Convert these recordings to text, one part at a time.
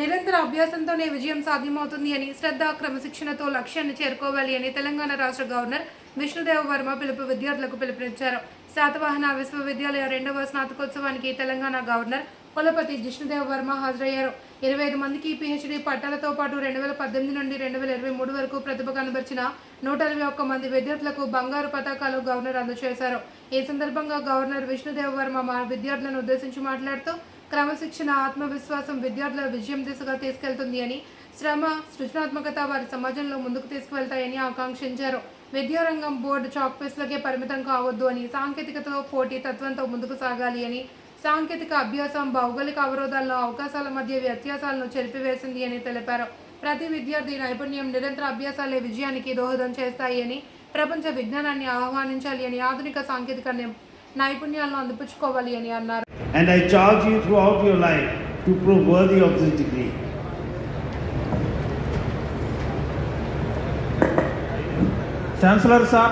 నిరంతర అభ్యాసంతోనే విజయం సాధ్యమవుతుంది అని శ్రద్ధ క్రమశిక్షణతో లక్ష్యాన్ని చేరుకోవాలి అని తెలంగాణ రాష్ట్ర గవర్నర్ విష్ణుదేవ వర్మ పిలుపు విద్యార్థులకు పిలుపునిచ్చారు శాతవాహన విశ్వవిద్యాలయ రెండవ స్నాతకోత్సవానికి తెలంగాణ గవర్నర్ కులపతి జిష్ణుదేవ వర్మ హాజరయ్యారు ఇరవై ఐదు మందికి పిహెచ్డీ పట్టాలతో పాటు రెండు వేల పద్దెనిమిది నుండి రెండు వేల ఇరవై మూడు వరకు ప్రతిభ కనబరిచిన నూట ఇరవై ఒక్క మంది విద్యార్థులకు బంగారు పతాకాలు గవర్నర్ అందజేశారు ఈ సందర్భంగా గవర్నర్ విష్ణుదేవ వర్మ విద్యార్థులను ఉద్దేశించి మాట్లాడుతూ క్రమశిక్షణ ఆత్మవిశ్వాసం విద్యార్థుల విజయం దిశగా తీసుకెళ్తుంది అని శ్రమ సృజనాత్మకత వారి సమాజంలో ముందుకు తీసుకువెళ్తాయని ఆకాంక్షించారు విద్యారంగం బోర్డు చాక్పేస్లకే పరిమితం కావద్దు అని సాంకేతికతతో పోటీ తత్వంతో ముందుకు సాగాలి అని సాంకేతిక అభ్యాసం భౌగోళిక అవరోధాల్లో అవకాశాల మధ్య వ్యత్యాసాలను చెరిపివేసింది అని తెలిపారు ప్రతి విద్యార్థి నైపుణ్యం నిరంతర అభ్యాసాలే విజయానికి దోహదం చేస్తాయి అని ప్రపంచ విజ్ఞానాన్ని ఆహ్వానించాలి అని ఆధునిక సాంకేతిక నైపుణ్యాలను అందిపుచ్చుకోవాలి అని అన్నారు and I charge you throughout your life to prove worthy of this degree. Chancellor sir,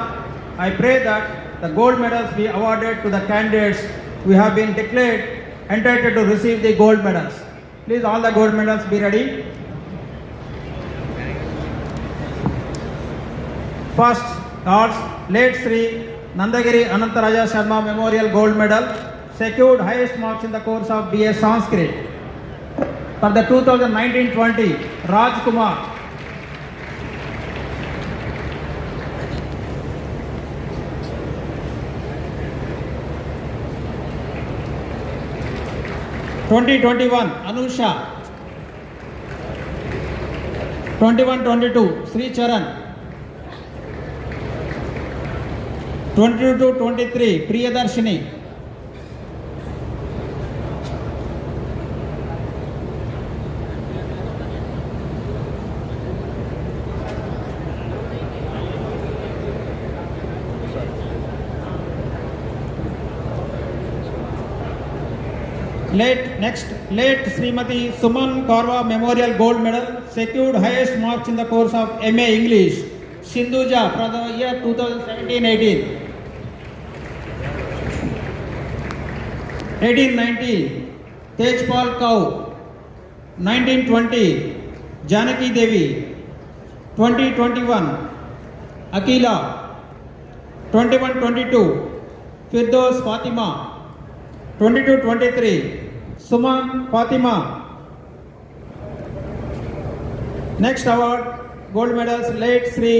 I pray that the gold medals be awarded to the candidates who have been declared entitled to receive the gold medals. Please all the gold medals be ready. First, Lords, late Sri Nandagiri Anantaraja Sharma Memorial Gold Medal secured highest marks in the course of BA Sanskrit. For the 2019-20, Raj Kumar. Twenty twenty one Anusha. Twenty one twenty two Sri Charan. 22 to 23 Priyadarshini Late Srimati Suman Korwa Memorial Gold Medal, secured highest marks in the course of MA English, Sindhuja, for the year 2017-18. 18-19, Tejpal Kaur. 19-20, Janaki Devi. 20-21, Akila. 21-22, Firdaus Fatima. 22-23, Suman Fatima next award gold medals late Shri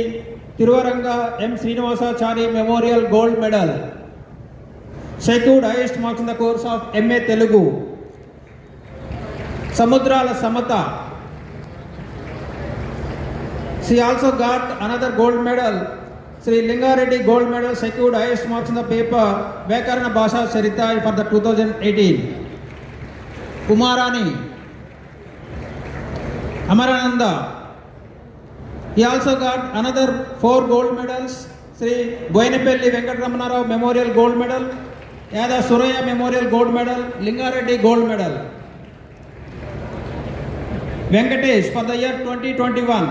Thiruvaranga M Srinivasachari memorial gold medal secured highest marks in the course of MA Telugu Samudrala Samatha Sri also got another gold medal Shri Lingareddy gold medal secured highest marks in the paper వ్యాకరణ భాషా చరిత్ర for the two thousand eighteen Kumarani Amarananda ఈ also got another four gold medals Shri Boinapalli Venkataramanarao memorial gold medal Yada Suraiah memorial gold medal Lingareddy gold medal Venkatesh for the year twenty twenty one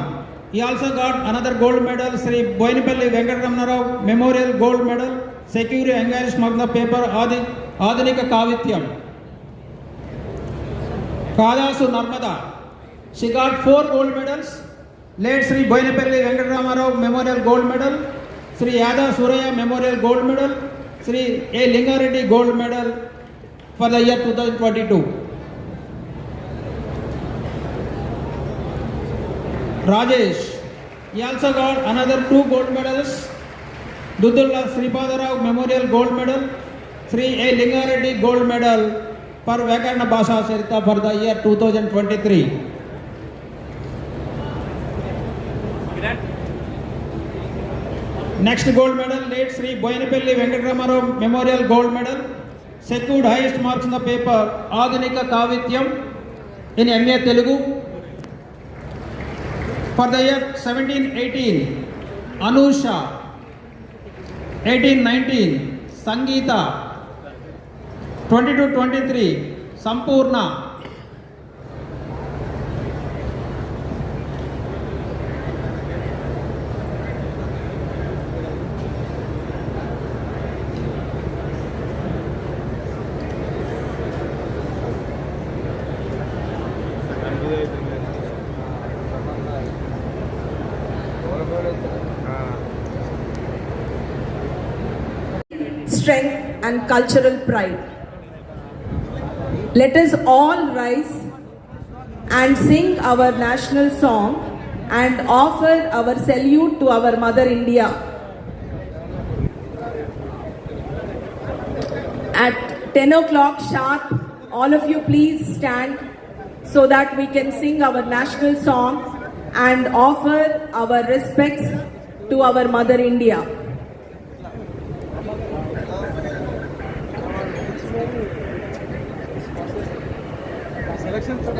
ఈ also got another gold medal Shri Boinapalli Venkataramanarao memorial gold medal secured ఎంగైరిష్ మగ్న paper ఆది ఆధునిక కావిత్యం Kalasu Narmada. She got 4 gold medals. Late Sri Boinapalli Venkatarama Rao Memorial Gold Medal, Sri Yada Suraya Memorial Gold Medal, Sri A. Lingareddy Gold Medal for the year 2022. Rajesh, he also got another 2 gold medals, Duddulla Sripada Rao Memorial Gold Medal, Sri A. Lingareddy Gold Medal for వ్యాకరణ భాషా చరిత్ర for the year two thousand twenty three next gold medal late Shri Boinapalli Venkataramarao memorial gold medal secured highest marks in the paper ఆధునిక కావిత్యం in MA Telugu for the year seventeen eighteen Anusha eighteen nineteen Sangeetha twenty two twenty three Sampurna strength and cultural pride. Let us all rise and sing our national song and offer our salute to our mother India. At 10 o'clock sharp, all of you please stand so that we can sing our national song and offer our respects to our mother India.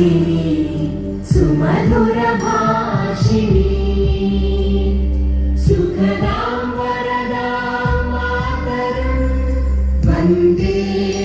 హాసిని సుమధుర భాషిని సుఖదాం వరదాం మాతరం వందే